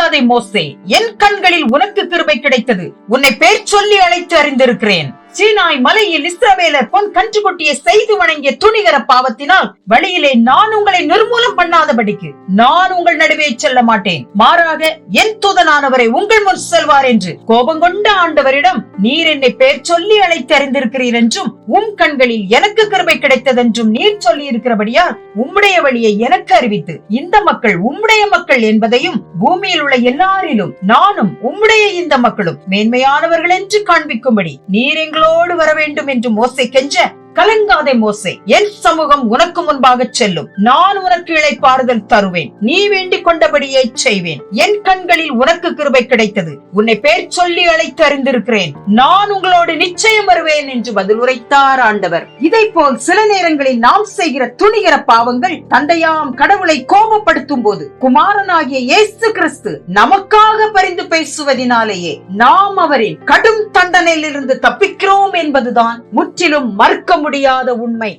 கலங்காதே மோசே. என் கண்களில் உனக்கு கிருபை கிடைத்தது. உன்னை பேர் சொல்லி அழைத்து அறிந்திருக்கிறேன். சீனாய் மலையில் இஸ்ரவேலர் பொன் கன்றுக்குட்டியை செய்து வணங்கிய துணிகர பாவத்தினால் வழியிலே நான் உங்களை நிர்மூலம் பண்ணாதபடிக்கு நான் உங்கள் நடுவே செல்ல மாட்டேன். மாறாக என் தூதனானவரை உங்கள் முன் செல்வார் என்று கோபம் கொண்ட ஆண்டவரிடம் நீர் என்னை பெயர் சொல்லி அழைத்து அறிந்திருக்கிறீர் என்றும் உம் கண்களில் எனக்கு கருமை கிடைத்ததென்றும் நீர் சொல்லி இருக்கிறபடியால் உம்முடைய வழியை எனக்கு அறிவித்து இந்த மக்கள் உம்முடைய மக்கள் என்பதையும் பூமியில் உள்ள எல்லாரிலும் நானும் உம்முடைய இந்த மக்களும் மேன்மையானவர்கள் என்று காண்பிக்கும்படி நீர் எங்களோடு வர வேண்டும் என்று மோசை கெஞ்ச கலங்காதே மோசை. என் சமூகம் உனக்கு முன்பாக செல்லும். நான் உனக்கு இழைப்பாறுதல் தருவேன். நீ வேண்டிக் கொண்டபடியே செய்வேன். என் கண்களில் உனக்கு கிருபை கிடைத்தது. உன்னை பேர் சொல்லி அழைத்து அறிந்திருக்கிறேன். நான் உங்களோடு நிச்சயம் வருவேன் என்று பதில் உரைத்தார் ஆண்டவர். இதை போல் சில நேரங்களில் நாம் செய்கிற துணிகர பாவங்கள் தந்தையாம் கடவுளை கோபப்படுத்தும் போது குமாரனாகிய இயேசு கிறிஸ்து தவறாக பரிந்து பேசுவதினாலேயே நாம் அவரின் கடும் தண்டனையிலிருந்து தப்பிக்கிறோம் என்பதுதான் முற்றிலும் மறுக்க முடியாத உண்மை.